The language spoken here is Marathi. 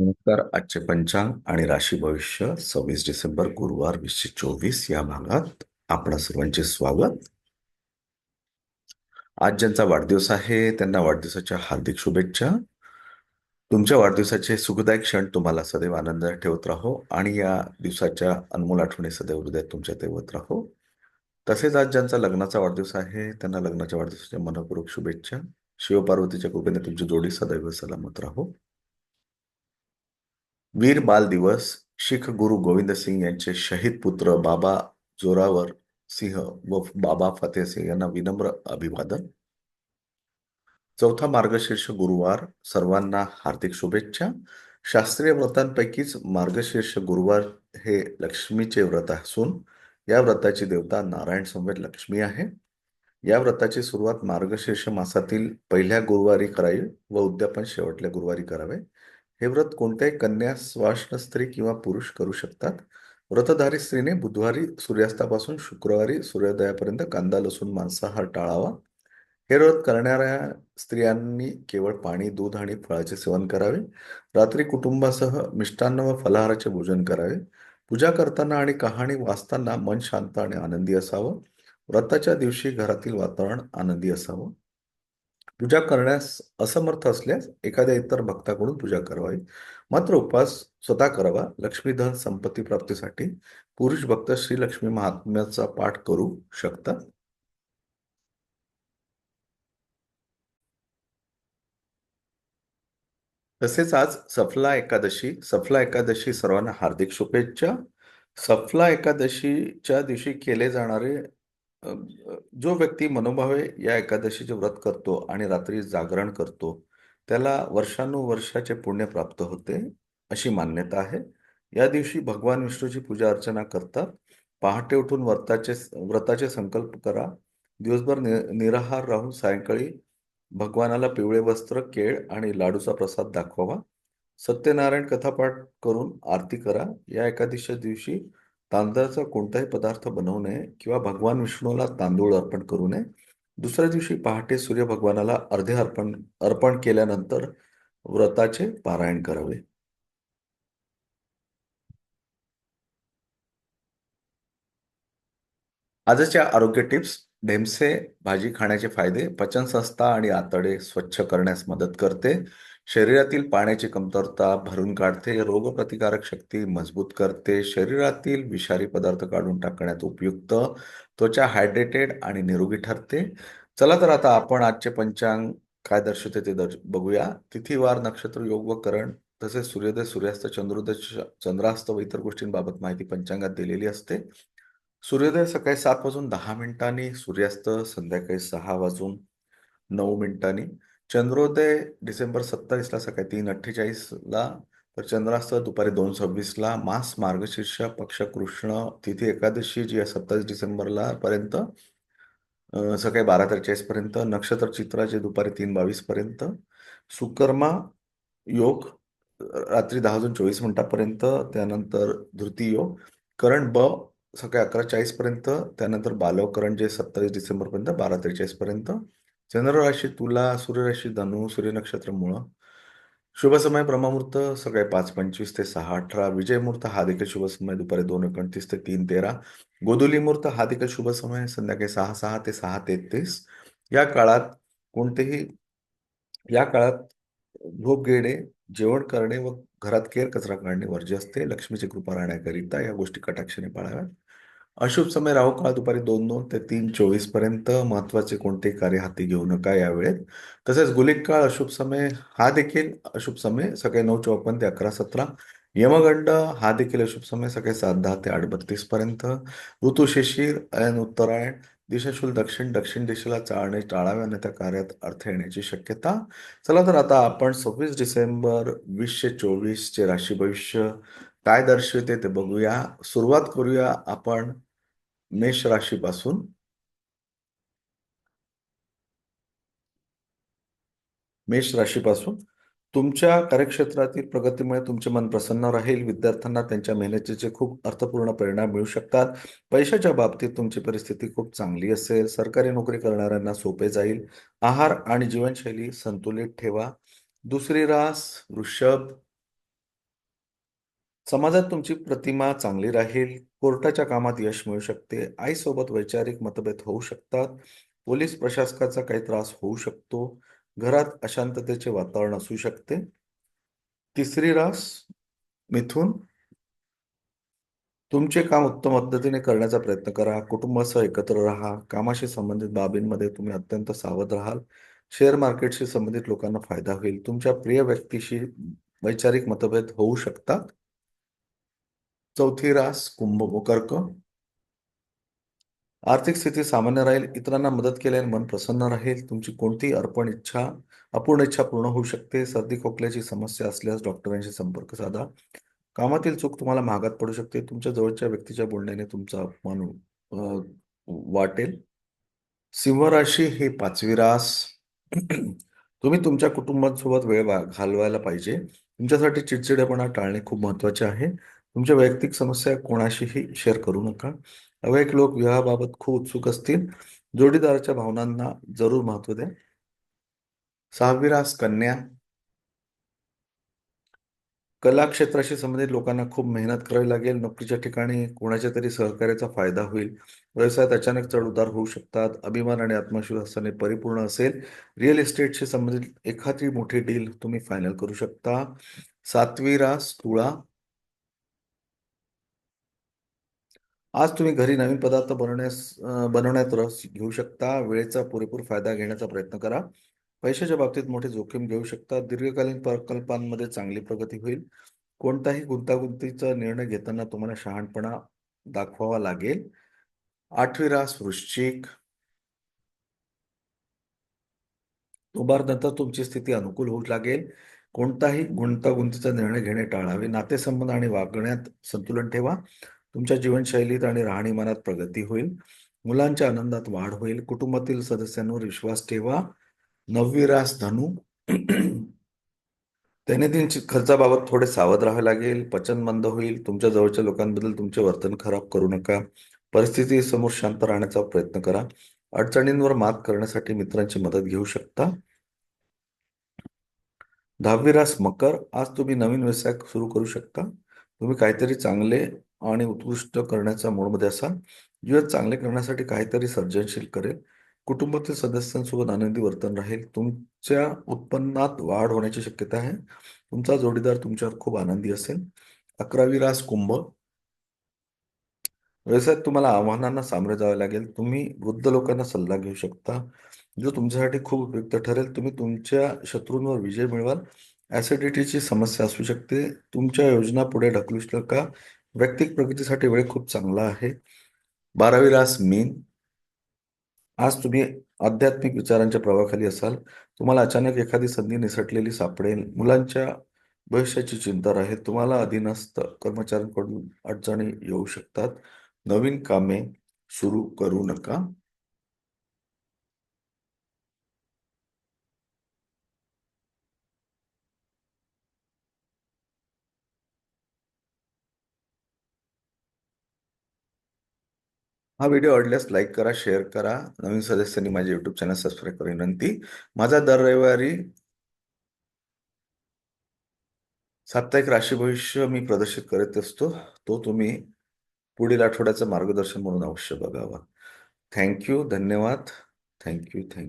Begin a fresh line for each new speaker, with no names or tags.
नमस्कार. आजचे पंचांग आणि राशी भविष्य सव्वीस डिसेंबर गुरुवार वीसशे चोवीस या भागात आपणा सर्वांचे स्वागत. आज ज्यांचा वाढदिवस आहे त्यांना वाढदिवसाच्या हार्दिक शुभेच्छा. तुमच्या वाढदिवसाचे सुखदायक क्षण तुम्हाला सदैव आनंदात ठेवत राहो आणि या दिवसाच्या अनमोल आठवणी सदैव हृदयात तुमच्या ठेवत राहो. तसेच आज ज्यांचा लग्नाचा वाढदिवस आहे त्यांना लग्नाच्या वाढदिवसाच्या मनपूर्वक शुभेच्छा. शिवपार्वतीच्या कृपेने तुमची जोडी सदैव सलामत राहो. वीर बाल दिवस शीख गुरु गोविंद सिंग यांचे शहीद पुत्र बाबा जोरावर सिंह व बाबा फतेह सिंग यांना विनम्र अभिवादन. चौथा मार्गशीर्ष गुरुवार सर्वांना हार्दिक शुभेच्छा. शास्त्रीय व्रतांपैकीच मार्गशीर्ष गुरुवार हे लक्ष्मीचे व्रत असून या व्रताची देवता नारायण संवेद लक्ष्मी आहे. या व्रताची सुरुवात मार्गशीर्ष मासातील पहिल्या गुरुवारी करावी व उद्यापन शेवटल्या गुरुवारी करावे. हे व्रत कोणत्याही कन्या स्वाष्ण स्त्री किंवा पुरुष करू शकतात. व्रतधारी स्त्रीने बुधवारी सूर्यास्तापासून शुक्रवारी सूर्योदयापर्यंत कांदा लसूण मांसाहार टाळावा. हे व्रत करणाऱ्या स्त्रियांनी केवळ पाणी दूध आणि फळाचे सेवन करावे. रात्री कुटुंबासह मिष्टान्न व फलाहाराचे भोजन करावे. पूजा करताना आणि कहाणी वाचताना मन शांत आणि आनंदी असावं. व्रताच्या दिवशी घरातील वातावरण आनंदी असावं. पूजा करण्यास असमर्थ असल्यास एखाद्या इतर भक्ताकडून पूजा करावी. मात्र उपवास स्वतः करावा. लक्ष्मीधन संपत्ती प्राप्तीसाठी पुरुष भक्त श्री लक्ष्मी महात्म्याचा पाठ करू शकतात तसेच आज सफला एकादशी सफला एकादशी सर्वांना हार्दिक शुभेच्छा. सफला एकादशीच्या दिवशी केले जाणारे जो व्यक्ती मनोभावे या एकादशीचे व्रत करतो आणि रात्री जागरण करतो त्याला वर्षानुवर्षाचे पुण्य प्राप्त होते अशी मान्यता आहे. या दिवशी भगवान विष्णूची पूजा अर्चना करतात पहाटे उठून व्रताचे व्रताचे संकल्प करा दिवसभर नि निराहार राहून सायंकाळी भगवानाला पिवळे वस्त्र केळ आणि लाडूचा प्रसाद दाखवावा. सत्यनारायण कथापाठ करून आरती करा. या एकादशीच्या दिवशी तांदळाचा कोणताही पदार्थ बनवू नये किंवा भगवान विष्णूला तांदूळ अर्पण करू नये. दुसऱ्या दिवशी पहाटे सूर्य भगवानाला अर्धे अर्पण अर्पण केल्यानंतर व्रताचे पारायण करावे. आजच्या आरोग्य टिप्स ढेमसे भाजी खाण्याचे फायदे पचनसंस्था आणि आतडे स्वच्छ करण्यास मदत करते. शरीरातील पाण्याची कमतरता भरून काढते रोगप्रतिकारक शक्ती मजबूत करते. शरीरातील विषारी पदार्थ काढून टाकण्यात उपयुक्त त्वचा हायड्रेटेड आणि निरोगी ठरते. चला तर आता आपण आजचे पंचांग काय दर्शवते ते दर्श बघूया. तिथीवार नक्षत्र योग व करण तसेच सूर्योदय सूर्यास्त चंद्रोदय चंद्रास्त व इतर गोष्टींबाबत माहिती पंचांगात दिलेली असते. सूर्योदय सकाळी सात वाजून दहा मिनिटांनी सूर्यास्त संध्याकाळी सहा वाजून नऊ मिनिटांनी. चंद्रोदय डिसेंबर सत्तावीसला सकाळी तीन अठ्ठेचाळीसला तर चंद्रास्त दुपारी दोन सव्वीसला मास मार्गशीर्ष पक्ष कृष्ण तिथी एकादशी जी आहे सत्तावीस डिसेंबरला पर्यंत सकाळी बारा त्रेचाळीस पर्यंत नक्षत्र चित्राचे दुपारी तीन बावीस पर्यंत सुकर्मा योग रात्री दहा वाजून चोवीस मिनिटापर्यंत त्यानंतर धृती योग करण ब सकाळी अकरा चाळीस पर्यंत त्यानंतर बालवकरण जे सत्तावीस डिसेंबर पर्यंत बारा त्रेचाळीस पर्यंत चंद्रराशी तुला सूर्यराशी धनु सूर्य नक्षत्र शुभ समय ब्रह्ममुहूर्त सकाळी पाच पंचवीस ते सहा अठरा. विजय मुहूर्त हा देखील शुभ समय. दुपारी दोन एकोणतीस ते तीन तेरा. गोधुली मुहूर्त हा देखील शुभ समय. संध्याकाळी सहा सहा ते सहा तेहतीस. या काळात कोणतेही या काळात झोप घेणे जेवण करणे व घरात केर कचरा काढणे वर्ज्य असते. लक्ष्मीची कृपा राहण्याकरिता या गोष्टी कटाक्षाने पाळाव्यात. अशुभ समय राहू काळ दुपारी दोन दोन ते तीन चोवीसपर्यंत महत्त्वाचे कोणतेही कार्य हाती घेऊ नका या वेळेत तसेच गुलिक काळ अशुभ समय हा देखील अशुभ समय सकाळी नऊ चौपन्न ते अकरा सतरा. यमगंड हा देखील अशुभ समय सकाळी सात दहा ते आठ बत्तीस पर्यंत. ऋतू शिशिर अयन उत्तरायण दिशाशूल दक्षिण दक्षिण दिशेला चाळणे टाळावे आणि त्या कार्यात अर्थ येण्याची शक्यता. चला तर आता आपण सव्वीस डिसेंबर वीसशे चोवीसचे राशी भविष्य काय दर्शवते ते बघूया. सुरुवात करूया आपण मेष राशीपासून मेष राशीपासून तुमच्या कार्यक्षेत्रातील प्रगतीमुळे तुमचे मन प्रसन्न राहील विद्यार्थ्यांना त्यांच्या मेहनतीचे खूप अर्थपूर्ण परिणाम मिळू शकतात. पैशाच्या बाबतीत तुमची परिस्थिती खूप चांगली असेल. सरकारी नोकरी करणाऱ्यांना सोपे जाईल. आहार आणि जीवनशैली संतुलित ठेवा. दुसरी रास वृषभ समाजात तुमची प्रतिमा चांगली राहील कोर्टाच्या कामात यश मिळू शकते आईसोबत वैचारिक मतभेद होऊ शकतात पोलीस प्रशासकाचा काही त्रास होऊ शकतो घरात अशांततेचे वातावरण असू शकते. तिसरी रास मिथून. तुमचे काम उत्तम पद्धतीने करण्याचा प्रयत्न करा कुटुंबासह एकत्र राहा कामाशी संबंधित बाबींमध्ये तुम्ही अत्यंत सावध राहाल शेअर मार्केटशी संबंधित लोकांना फायदा होईल तुमच्या प्रिय व्यक्तीशी वैचारिक मतभेद होऊ शकतात. चौथी रास कुंभ कर्क. आर्थिक स्थिती सामान्य राहील इतरांना मदत केल्याने मन प्रसन्न राहील. तुमची कोणतीही अर्पण इच्छा अपूर्ण इच्छा पूर्ण होऊ शकते? सर्दी खोकल्याची समस्या असल्यास डॉक्टरांशी संपर्क साधा. कामातील चूक तुम्हाला महागात पडू शकते. तुमच्या जवळच्या व्यक्तीच्या बोलण्याने तुमचा अपमान वाटेल. सिंह राशी ही पाचवी रास. तुम्ही तुमच्या कुटुंबासोबत वेळ वा- घालवायला पाहिजे. तुमच्यासाठी चिडचिडेपणा टाळणे खूप महत्त्वाचे आहे. तुमच्या वैयक्तिक समस्या कोणाशीही शेअर करू नका. अवैक लोक विवाहाबाबत खूप उत्सुक असतील. जोडीदाराच्या भावनांना जरूर महत्त्व द्या. सहावी रास कन्या. कला क्षेत्राशी संबंधित लोकांना खूप मेहनत करावी लागेल. नोकरीच्या ठिकाणी कोणाच्या तरी सहकार्याचा फायदा होईल. व्यवसायात अचानक चढ उतार होऊ शकतात. अभिमान आणि आत्मविश्वासाने परिपूर्ण असेल. रिअल इस्टेटशी संबंधित एखादी मोठी डील तुम्ही फायनल करू शकता. सातवी रास तुळा. आज तुम्ही घरी नवीन पदार्थ बनवण्यास बनवण्यात रस घेऊ शकता. वेळेचा पुरेपूर फायदा घेण्याचा प्रयत्न करा. पैशाच्या बाबतीत मोठी जोखीम घेऊ शकता. दीर्घकालीन प्रकल्पांमध्ये चांगली प्रगती होईल. कोणताही गुंतागुंतीचा निर्णय घेताना तुम्हाला शहाणपणा दाखवावा लागेल. आठवी रास वृश्चिक. उभारनंतर तुमची स्थिती अनुकूल होऊ लागेल. कोणताही गुंतागुंतीचा निर्णय घेणे टाळावे. नातेसंबंध आणि वागण्यात संतुलन ठेवा. तुमच्या जीवनशैलीत आणि राहणीमानात प्रगती होईल. मुलांच्या आनंदात वाढ होईल. कुटुंबातील सदस्यांवर विश्वास ठेवा. नववी रास धनु. दैनंदिन खर्चाबाबत थोडे सावध राहावे लागेल. पचन मंद होईल. तुमच्या जवळच्या लोकांबद्दल तुमचे वर्तन खराब करू नका. परिस्थिती समोर शांत राहण्याचा प्रयत्न करा. अडचणींवर मात करण्यासाठी मित्रांची मदत घेऊ शकता. दहावी रास मकर. आज तुम्ही नवीन व्यवसाय सुरू करू शकता. तुम्ही काहीतरी चांगले आणि उत्कृष्ट करण्याचा मूडमध्ये असाल. जीवन चांगले करण्यासाठी काहीतरी सर्जनशील करेल. कुटुंबातील सदस्यांसोबत आनंदी वर्तन राहील. तुमच्या उत्पन्नात वाढ होण्याची शक्यता आहे. तुमचा जोडीदार तुमच्यावर खूप आनंदी असेल. अकरावी रास कुंभ. व्यवसायात तुम्हाला आव्हानांना सामोरे जावे लागेल. तुम्ही वृद्ध लोकांना सल्ला घेऊ शकता. जो तुमच्यासाठी खूप उपयुक्त ठरेल. तुम्ही तुमच्या शत्रूंवर विजय मिळवाल. ऍसिडिटीची समस्या असू शकते. तुमच्या योजना पुढे ढकलू नका वैयक्तिक प्रगतीसाठी वेळ खूप चांगला आहे. बारावी रास मीन. आज तुम्ही आध्यात्मिक विचारांच्या प्रभावाखाली असाल. तुम्हाला अचानक एखादी संधी निसटलेली सापडेल. मुलांच्या भविष्याची चिंता राहील तुम्हाला अधीनस्थ कर्मचाऱ्यांकडून अडचणी येऊ शकतात. नवीन कामे सुरू करू नका. हा व्हिडिओ आवडल्यास लाईक करा शेअर करा. नवीन सदस्यांनी माझे युट्यूब चॅनल सबस्क्राईब करू विनंती. माझा दर रविवारी साप्ताहिक राशी भविष्य मी प्रदर्शित करत असतो. तो तुम्ही पुढील आठवड्याचं मार्गदर्शन म्हणून अवश्य बघावा. थँक्यू धन्यवाद. Thank you thank you